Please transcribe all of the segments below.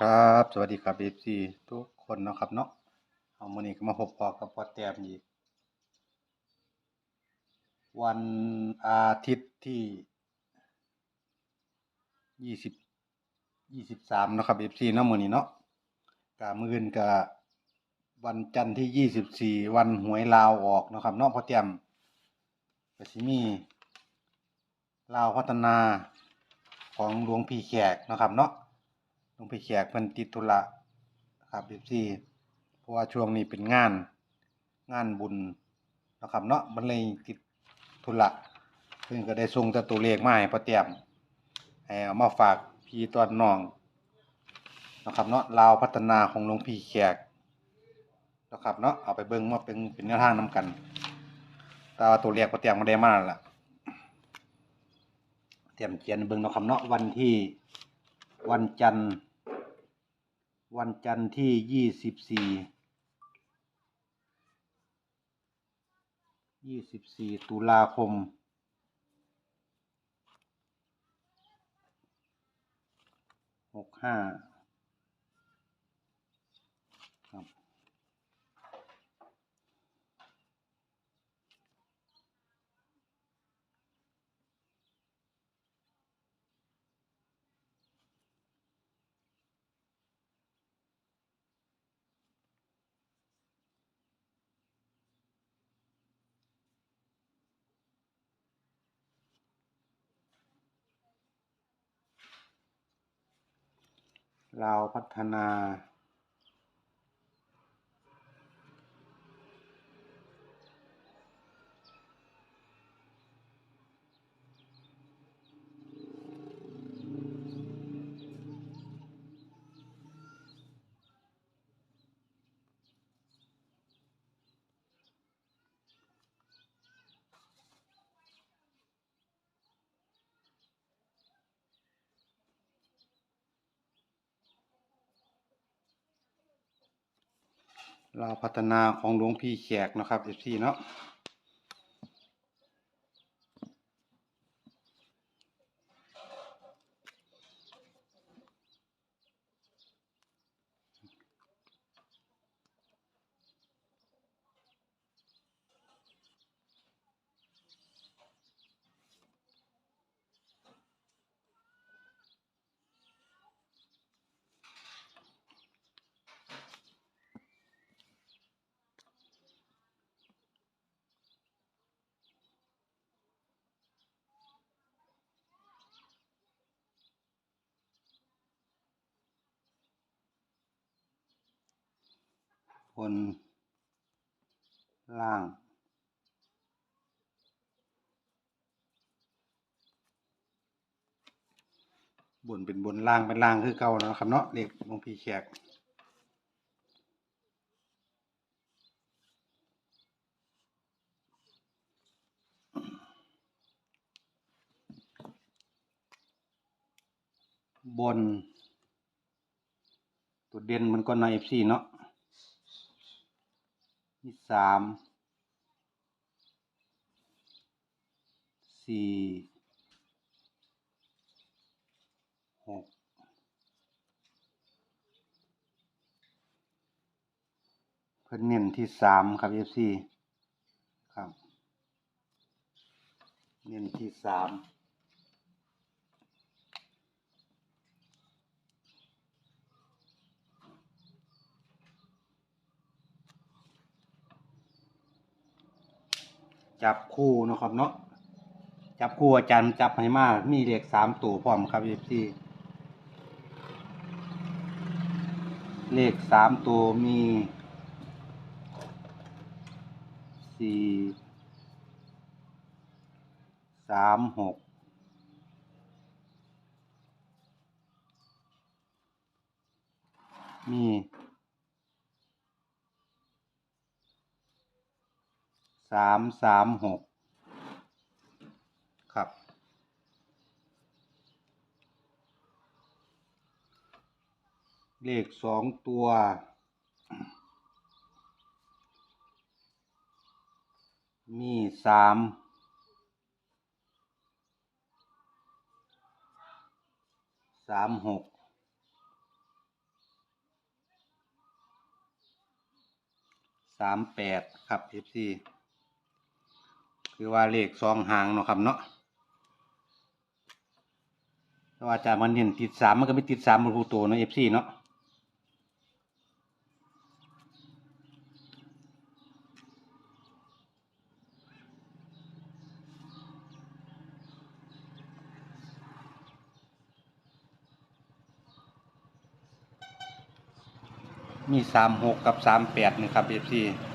ครับ สวัสดีครับเอฟซีทุกคนเนาะครับเนาะเอามือนี้ก็มาพบพอกับพอแต้มอีก วันอาทิตย์ที่ยี่สิบยี่สิบสามนะครับเอฟซีเนาะมือนี้เนาะกะมื้ออื่นกะวันจันทร์ที่ยี่สิบสี่วันหวยลาวออกนะครับเนาะพอแต้มกสิมีลาวพัฒนาของหลวงพี่แขกนะครับเนาะ งพี่แขกเพิ่นติดธุระครับ FC เพราะว่าช่วงนี้เป็นงานงานบุญนะครับเนาะมันเลยติดธุระเพิ่นก็ได้ส่งแต่ตัวเลขมาให้พ่อเตรียมให้เอามาฝากพี่ตอนน้องนะครับเนาะลาวพัฒนาของหลวงพี่แขกนะครับเนาะเอาไปเบิ่งมาเป็นเป็นแนวทางนํกัน แต่ว่าตัวเลขพ่อเตรียมบ่ได้มาแล้วล่ะเตรียมเขียนเบิ่งเนาะครับเนาะวันที่วันจันทร์ วันจันทร์ที่ยี่สิบสี่ยี่สิบสี่ตุลาคม หกห้าครับ เราพัฒนา ลาวพัฒนาของหลวงพี่แขกนะครับเอฟซีเนาะ นล่าง บนเป็นบนล่างเป็นล่างคือเก่าแล้วนะครับเนาะเลขหลวงพี่แขกบน ตัวเด่นมันก็ในเอฟซีเนาะ มีสามสี่หกเพิ่นเน้นที่สามครับเอฟซีครับ เน้นที่สาม จับคู่นะครับเนาะจับคู่อาจารย์จับให้มากมีเลขสามตัวพร้อมครับเอฟซีเลขสามตัวมีสี่สามหกมี สามสามหกครับ เลขสองตัวมีสามสามหกสามแปดครับเอฟซี คือว่าเลขสองหางเนาะครับเนาะแต่ว่าอาจารย์มันเห็นติดสามมันก็ไม่ติดสามมันคูตัวเนาะ FC เนาะมีสามหกกับสามแปดนี่ครับ FC ส่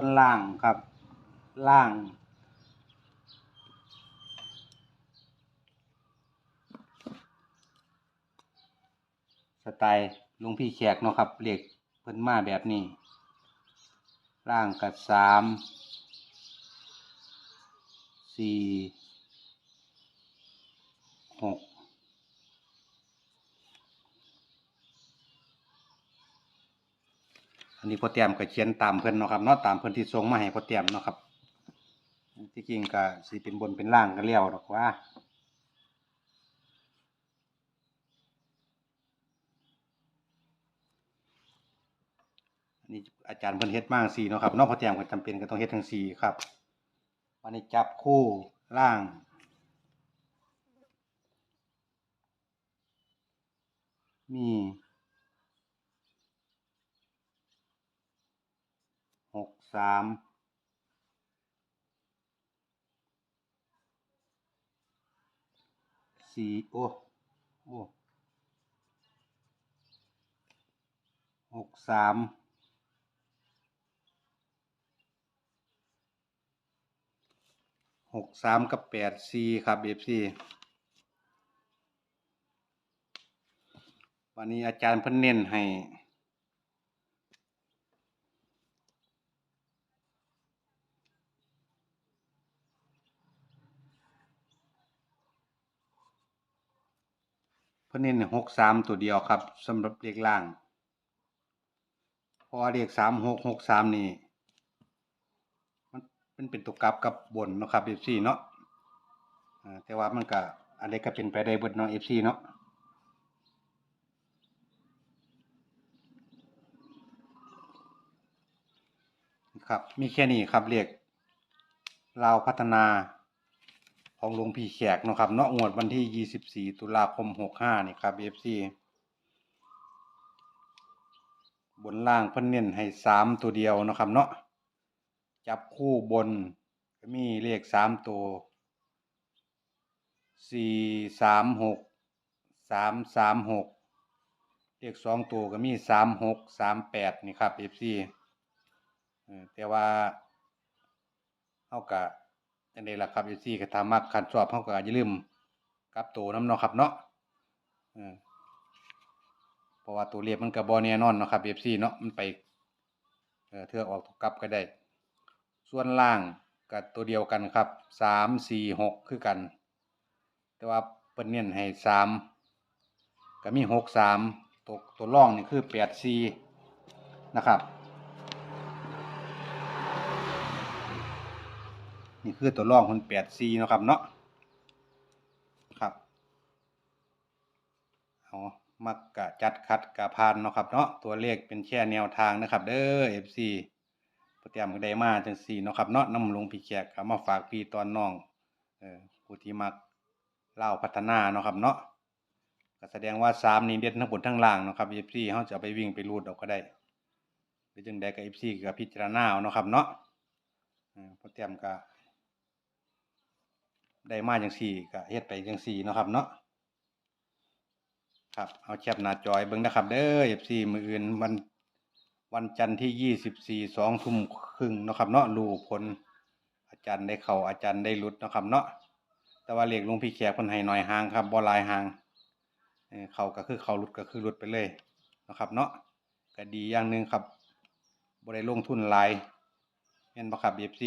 วนล่างครับ ล่าง สไตล์หลุงพี่แขกเนาะครับเรียกเพิ่นมาแบบนี้ ล่างกับสามสี่หก อันนี้พ่อเตรียมก็เขียนตามเพิ่นเนาะครับเนาะตามเพิ่นที่ส่งมาให้พ่อเตรียมเนาะครับที่จริงก็สิเป็นบนเป็นล่างก็แล้วดอกว่าอันนี้อาจารย์เพิ่นเฮ็ดมาจั่งสี่เนาะครับเนอกพอแจมก็จำเป็นก็ต้องเฮ็ดทั้งสี่ครับวันนี้จับคู่ล่าง มีหก สามสี่โอ้โอ้หกสามหกสามกับแปดสี่ครับเอฟซีวันนี้อาจารย์เพิ่นเน้นให้ เพิ่นเน้นหกสามตัวเดียวครับสำหรับเลขล่างพราะว่าเลขสามหกหกสามนี่มันเป็นเป็นตัวกลับกับบนเนาะครับ FC เนาะแต่ว่ามันก็อะไรก็เป็นไปได้เบิดเนาะ FC เนาะครับ มีแค่นี้ครับเรียกลาพัฒนา ของหลวงพี่แขกเนาะครับเนาะงวดวันที่ 24 ตุลาคม 65 นี่ครับ FC บนล่างเพิ่นเน้นให้ 3 ตัวเดียวเนาะครับเนาะจับคู่บนก็มีเลขสามตัวสี่สามหกสามสามหกเลขสองตัวก็มีสามหกสามแปดนี่ครับเอฟซีแต่ว่าเฮากะ จังได๋ล่ะครับเอฟซีก็ถ้ามักคันชอบเฮาก็อย่าลืมกลับตัวนํเนาะครับเนาะเพราะว่าตัวเลขมันก็บ่แน่นอนเนาะครับ FC เนาะมันไปเทื่อออกกลับก็ได้ ส่วนล่างกับตัวเดียวกันครับสามสี่หกคือกัน แต่ว่าเปิ้นเน้นให้สามก็มีหกสามตัวตัวร่องนี่คือแปดสี่นะครับ นี่คือตัวร่องคนแปดสี่นาะครับเนาะครับเอามักกะจัดคัดกะพานเนาะครับเนาะตัวเลขเป็นแค่แนวทางนะครับ เด้อ FC โปรแกรมก็ได้มาจังซี่เนาะครับเนาะน้ำลงพี่แขกก็มาฝากพี่ตอนน้องเออผู้ที่มักเล่าพัฒนาเนาะครับเนาะก็แสดงว่า3นี่เด่นทั้งบนทั้งล่างเนาะครับ FC เฮาจะไปวิ่งไปรูดเอาก็ได้หรือจังใดก็ FC ก็พิจารณาเนาะครับเนาะเออโปรแกรมก็ ได้มาจังซี่ก็เฮ็ดไปจังซี่เนาะครับเนาะครับเอาแคปหน้าจอยเบิ่งนะครับ เด้อ FC มื้ออื่นวันวันจันทร์ที่ยี่สิบสี่สองทุ่มครึ่งนะครับเนาะรู้ผลอาจารย์ได้เข้าอาจารย์ได้ลุดนะครับเนาะแต่ว่าเลขหลวงพี่แขกเพิ่นให้หน่อยห่างครับบ่หลายห่างเข้าก็คือเข้าหลุดก็คือหลุดไปเลยนะครับ เนาะก็ดีอย่างหนึ่งครับบ่ได้ลงทุนลายแม่นบ่ครับ FC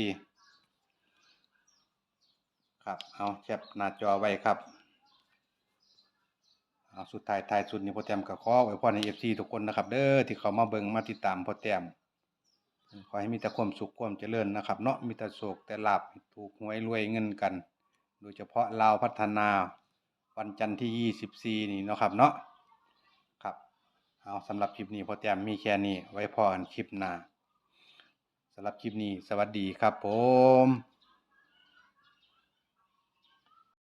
ครับ เอาแคปหน้าจอไว้ครับเอาสุดท้ายท้ายสุดนี่พ่อแต้มก็ขออวยพรให้ FC ทุกคนนะครับ เด้อที่เขามาเบิ่งมาติดตามพ่อแต้มขอให้มีแต่ความสุขความเจริญนะครับ เนาะมีแต่โศกแต่ลาบถูกหวยรวยเงินกัน โดยเฉพาะลาวพัฒนาวันจันทร์ที่24นี่เนาะครับเนาะครับเอาสำหรับคลิปนี้พอแต้มมีแค่นี้ไว้พอกันคลิปหน้าสำหรับคลิปนี้สวัสดีครับผม